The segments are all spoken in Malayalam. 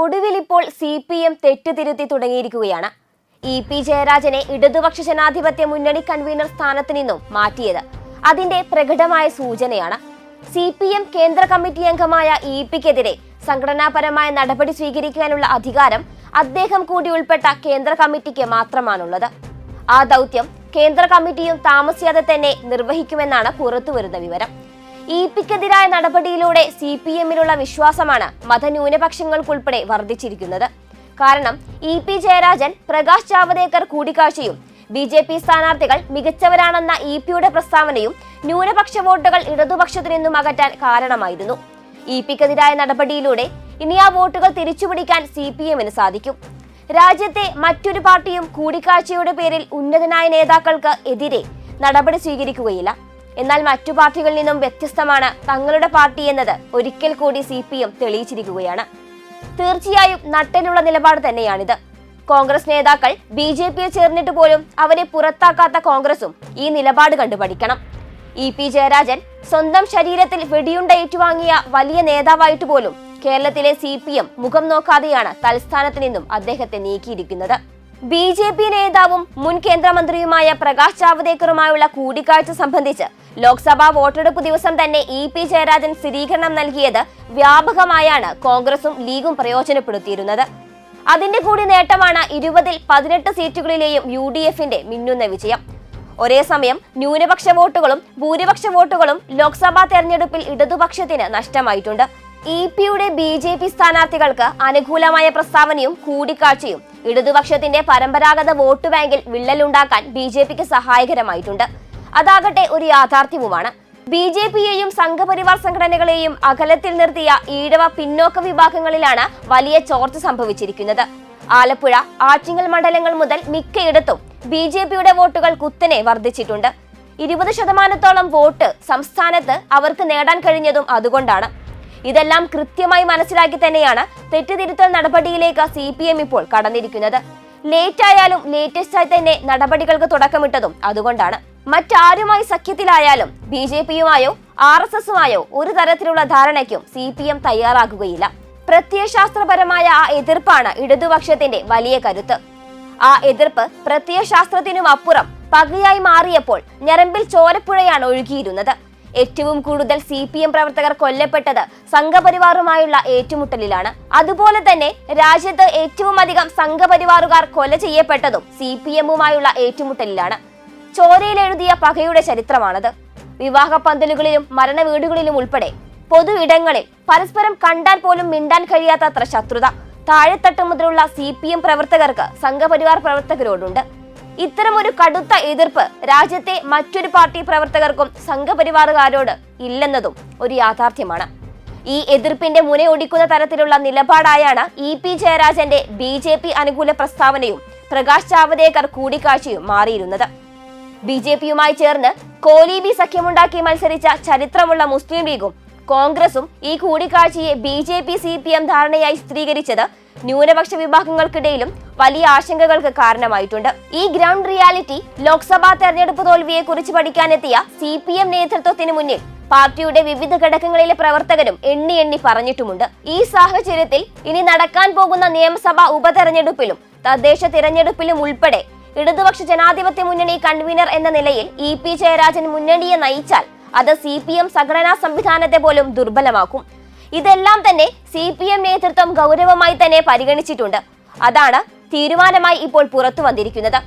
ഒടുവിൽ ഇപ്പോൾ സി പി എം തെറ്റുതിരുത്തി തുടങ്ങിയിരിക്കുകയാണ്. ഇ പി ജയരാജനെ ഇടതുപക്ഷ ജനാധിപത്യ മുന്നണി കൺവീനർ സ്ഥാനത്ത് നിന്നും മാറ്റിയത് അതിന്റെ പ്രകടമായ സൂചനയാണ്. സി പി എം കേന്ദ്ര കമ്മിറ്റി അംഗമായ ഇ പിക്കെതിരെ സംഘടനാപരമായ നടപടി സ്വീകരിക്കാനുള്ള അധികാരം അദ്ദേഹം കൂടി ഉൾപ്പെട്ട കേന്ദ്ര കമ്മിറ്റിക്ക് മാത്രമാണുള്ളത്. ആ ദൗത്യം കേന്ദ്ര കമ്മിറ്റിയും താമസിയാതെ തന്നെ നിർവഹിക്കുമെന്നാണ് പുറത്തുവരുന്ന വിവരം. ഇ പിക്കെതിരായ നടപടിയിലൂടെ സി പി എമ്മിലുള്ള വിശ്വാസമാണ് മതന്യൂനപക്ഷങ്ങൾക്കുൾപ്പെടെ വർദ്ധിച്ചിരിക്കുന്നത്. കാരണം ഇ പി ജയരാജൻ പ്രകാശ് ജാവദേക്കർ കൂടിക്കാഴ്ചയും ബി ജെ പി സ്ഥാനാർത്ഥികൾ മികച്ചവരാണെന്ന ഇ പിയുടെ പ്രസ്താവനയും ന്യൂനപക്ഷ വോട്ടുകൾ ഇടതുപക്ഷത്തു നിന്നും അകറ്റാൻ കാരണമായിരുന്നു. ഇ പിക്കെതിരായ നടപടിയിലൂടെ ഇനി ആ വോട്ടുകൾ തിരിച്ചുപിടിക്കാൻ സി പി എമ്മിന് സാധിക്കും. രാജ്യത്തെ മറ്റൊരു പാർട്ടിയും കൂടിക്കാഴ്ചയുടെ പേരിൽ ഉന്നതനായ നേതാക്കൾക്ക് എതിരെ നടപടി സ്വീകരിക്കുകയില്ല. എന്നാൽ മറ്റു പാർട്ടികളിൽ നിന്നും വ്യത്യസ്തമാണ് തങ്ങളുടെ പാർട്ടി എന്നത്. ഒരിക്കൽ കൂടി സി പി എം തെളിയിച്ചിരിക്കുകയാണ്. തീർച്ചയായും നട്ടനുള്ള നിലപാട് തന്നെയാണിത്. കോൺഗ്രസ് നേതാക്കൾ ബി ജെ പിയിൽ ചേർന്നിട്ട് പോലും അവരെ പുറത്താക്കാത്ത കോൺഗ്രസും ഈ നിലപാട് കണ്ടുപഠിക്കണം. ഇ പി ജയരാജൻ സ്വന്തം ശരീരത്തിൽ വെടിയുണ്ട ഏറ്റുവാങ്ങിയ വലിയ നേതാവായിട്ട് പോലും കേരളത്തിലെ സി പി എം മുഖം നോക്കാതെയാണ് തലസ്ഥാനത്ത് നിന്നും അദ്ദേഹത്തെ നീക്കിയിരിക്കുന്നത്. ബി ജെ പി നേതാവും മുൻ കേന്ദ്രമന്ത്രിയുമായ പ്രകാശ് ജാവദേക്കറുമായുള്ള കൂടിക്കാഴ്ച സംബന്ധിച്ച് ലോക്സഭാ വോട്ടെടുപ്പ് ദിവസം തന്നെ ഇ പി ജയരാജൻ സ്ഥിരീകരണം നൽകിയത് വ്യാപകമായാണ് കോൺഗ്രസും ലീഗും പ്രയോജനപ്പെടുത്തിയിരുന്നത്. അതിന്റെ കൂടി നേട്ടമാണ് ഇരുപതിൽ പതിനെട്ട് സീറ്റുകളിലെയും യു ഡി എഫിന്റെ മിന്നുന്ന വിജയം. ഒരേ സമയം ന്യൂനപക്ഷ വോട്ടുകളും ഭൂരിപക്ഷ വോട്ടുകളും ലോക്സഭാ തെരഞ്ഞെടുപ്പിൽ ഇടതുപക്ഷത്തിന് നഷ്ടമായിട്ടുണ്ട്. ഇ പിയുടെ ബി ജെ പി സ്ഥാനാർത്ഥികൾക്ക് അനുകൂലമായ പ്രസ്താവനയും കൂടിക്കാഴ്ചയും ഇടതുപക്ഷത്തിന്റെ പരമ്പരാഗത വോട്ട് ബാങ്കിൽ വിള്ളലുണ്ടാക്കാൻ ബി ജെ പിക്ക് സഹായകരമായിട്ടുണ്ട്. അതാകട്ടെ ഒരു യാഥാർത്ഥ്യവുമാണ്. ബി ജെ പിയെയും സംഘപരിവാർ സംഘടനകളെയും അകലത്തിൽ നിർത്തിയ ഈഴവ പിന്നോക്ക വിഭാഗങ്ങളിലാണ് വലിയ ചോർച്ച സംഭവിച്ചിരിക്കുന്നത്. ആലപ്പുഴ ആറ്റിങ്ങൽ മണ്ഡലങ്ങൾ മുതൽ മിക്കയിടത്തും ബി ജെ പിയുടെ വോട്ടുകൾ കുത്തനെ വർദ്ധിച്ചിട്ടുണ്ട്. ഇരുപത് ശതമാനത്തോളം വോട്ട് സംസ്ഥാനത്ത് അവർക്ക് നേടാൻ കഴിഞ്ഞതും അതുകൊണ്ടാണ്. ഇതെല്ലാം കൃത്യമായി മനസ്സിലാക്കി തന്നെയാണ് തെറ്റുതിരുത്തൽ നടപടിയിലേക്ക് സി ഇപ്പോൾ കടന്നിരിക്കുന്നത്. ലേറ്റ് ആയാലും ലേറ്റസ്റ്റായി തന്നെ നടപടികൾക്ക് തുടക്കമിട്ടതും അതുകൊണ്ടാണ്. മറ്റാരുമായി സഖ്യത്തിലായാലും ബി ജെ പിയുമായോ ആർ എസ് എസുമായോ ഒരു തരത്തിലുള്ള ധാരണയ്ക്കും സി പി എം തയ്യാറാകുകയില്ല. പ്രത്യയശാസ്ത്രപരമായ ആ എതിർപ്പാണ് ഇടതുപക്ഷത്തിന്റെ വലിയ കരുത്ത്. ആ എതിർപ്പ് പ്രത്യയശാസ്ത്രത്തിനും അപ്പുറം പകയായി മാറിയപ്പോൾ ഞരമ്പിൽ ചോരപ്പുഴയാണ് ഒഴുകിയിരുന്നത്. ഏറ്റവും കൂടുതൽ സി പി എം പ്രവർത്തകർ കൊല്ലപ്പെട്ടത് സംഘപരിവാറുമായുള്ള ഏറ്റുമുട്ടലിലാണ്. അതുപോലെ തന്നെ രാജ്യത്ത് ഏറ്റവും അധികം സംഘപരിവാറുകാർ കൊല ചെയ്യപ്പെട്ടതും സി പി എമ്മുമായുള്ള ഏറ്റുമുട്ടലിലാണ്. ചോരയിൽ എഴുതിയ പകയുടെ ചരിത്രമാണത്. വിവാഹ പന്തലുകളിലും മരണ വീടുകളിലും ഉൾപ്പെടെ പൊതു ഇടങ്ങളിൽ പരസ്പരം കണ്ടാൽ പോലും മിണ്ടാൻ കഴിയാത്തത്ര ശത്രുത. താഴെത്തട്ട് മുതലുള്ള സി പി എം പ്രവർത്തകർക്ക് സംഘപരിവാർ പ്രവർത്തകരോടുണ്ട്. ഇത്തരം ഒരു കടുത്ത എതിർപ്പ് രാജ്യത്തെ മറ്റൊരു പാർട്ടി പ്രവർത്തകർക്കും സംഘപരിവാറുകാരോട് ഇല്ലെന്നതും ഒരു യാഥാർത്ഥ്യമാണ്. ഈ എതിർപ്പിന്റെ മുനയൊടിക്കുന്ന തരത്തിലുള്ള നിലപാടായാണ് ഇ പി ജയരാജന്റെ ബി ജെ പി അനുകൂല പ്രസ്താവനയും പ്രകാശ് ജാവദേക്കർ കൂടിക്കാഴ്ചയും മാറിയിരുന്നത്. ബി ജെ പിയുമായി ചേർന്ന് കോലീബി സഖ്യമുണ്ടാക്കി മത്സരിച്ച ചരിത്രമുള്ള മുസ്ലിം ലീഗും കോൺഗ്രസും ഈ കൂടിക്കാഴ്ചയെ B J P C P M ധാരണയായി സ്ഥിരീകരിച്ചത് ന്യൂനപക്ഷ വിഭാഗങ്ങൾക്കിടയിലും വലിയ ആശങ്കകൾക്ക് കാരണമായിട്ടുണ്ട്. ഈ ഗ്രൗണ്ട് റിയാലിറ്റി ലോക്സഭാ തെരഞ്ഞെടുപ്പ് തോൽവിയെ കുറിച്ച് പഠിക്കാനെത്തിയ സി പി എം നേതൃത്വത്തിന് മുന്നിൽ പാർട്ടിയുടെ വിവിധ ഘടകങ്ങളിലെ പ്രവർത്തകരും എണ്ണി എണ്ണി പറഞ്ഞിട്ടുമുണ്ട്. ഈ സാഹചര്യത്തിൽ ഇനി നടക്കാൻ പോകുന്ന നിയമസഭാ ഉപതെരഞ്ഞെടുപ്പിലും തദ്ദേശ തിരഞ്ഞെടുപ്പിലും ഉൾപ്പെടെ ഇടതുപക്ഷ ജനാധിപത്യ മുന്നണി കൺവീനർ എന്ന നിലയിൽ ഇ പി ജയരാജൻ മുന്നണിയെ നയിച്ചാൽ അത് സി പി എം സംഘടനാ സംവിധാനത്തെ പോലും ദുർബലമാക്കും. ഇതെല്ലാം തന്നെ സി പി എം നേതൃത്വം ഗൗരവമായി തന്നെ പരിഗണിച്ചിട്ടുണ്ട്. അതാണ് തീരുമാനമായി ഇപ്പോൾ പുറത്തു വന്നിരിക്കുന്നത്.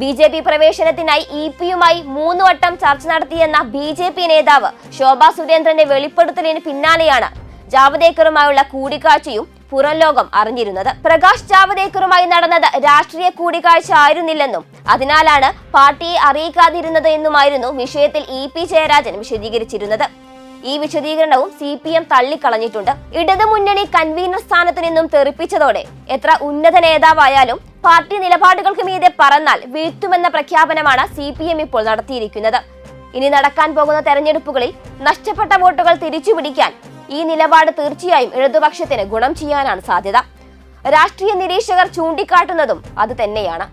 ബി ജെ പി പ്രവേശനത്തിനായി ഇ പിയുമായി മൂന്ന് വട്ടം ചർച്ച നടത്തിയെന്ന ബി ജെ പി നേതാവ് ശോഭാ സുരേന്ദ്രന്റെ വെളിപ്പെടുത്തലിന് പിന്നാലെയാണ് ജാവദേക്കറുമായുള്ള കൂടിക്കാഴ്ചയും പുറം ലോകം അറിഞ്ഞിരുന്നത്. പ്രകാശ് ജാവദേക്കറുമായി നടന്നത് രാഷ്ട്രീയ കൂടിക്കാഴ്ച ആയിരുന്നില്ലെന്നും അതിനാലാണ് പാർട്ടിയെ അറിയിക്കാതിരുന്നത് എന്നുമായിരുന്നു വിഷയത്തിൽ ഇ പി ജയരാജൻ വിശദീകരിച്ചിരുന്നത്. ഈ വിശദീകരണവും സി പി എം തള്ളിക്കളഞ്ഞിട്ടുണ്ട്. ഇടതുമുന്നണി കൺവീനർ സ്ഥാനത്ത് നിന്നും തെറിപ്പിച്ചതോടെ എത്ര ഉന്നത നേതാവായാലും പാർട്ടി നിലപാടുകൾക്ക് മീതെ പറന്നാൽ വീഴ്ത്തുമെന്ന പ്രഖ്യാപനമാണ് സി പി എം ഇപ്പോൾ നടത്തിയിരിക്കുന്നത്. ഇനി നടക്കാൻ പോകുന്ന തെരഞ്ഞെടുപ്പുകളിൽ നഷ്ടപ്പെട്ട വോട്ടുകൾ തിരിച്ചുപിടിക്കാൻ ഈ നിലപാട് തീർച്ചയായും ഇടതുപക്ഷത്തിന് ഗുണം ചെയ്യാനാണ് സാധ്യത. രാഷ്ട്രീയ നിരീക്ഷകർ ചൂണ്ടിക്കാട്ടുന്നതും അത് തന്നെയാണ്.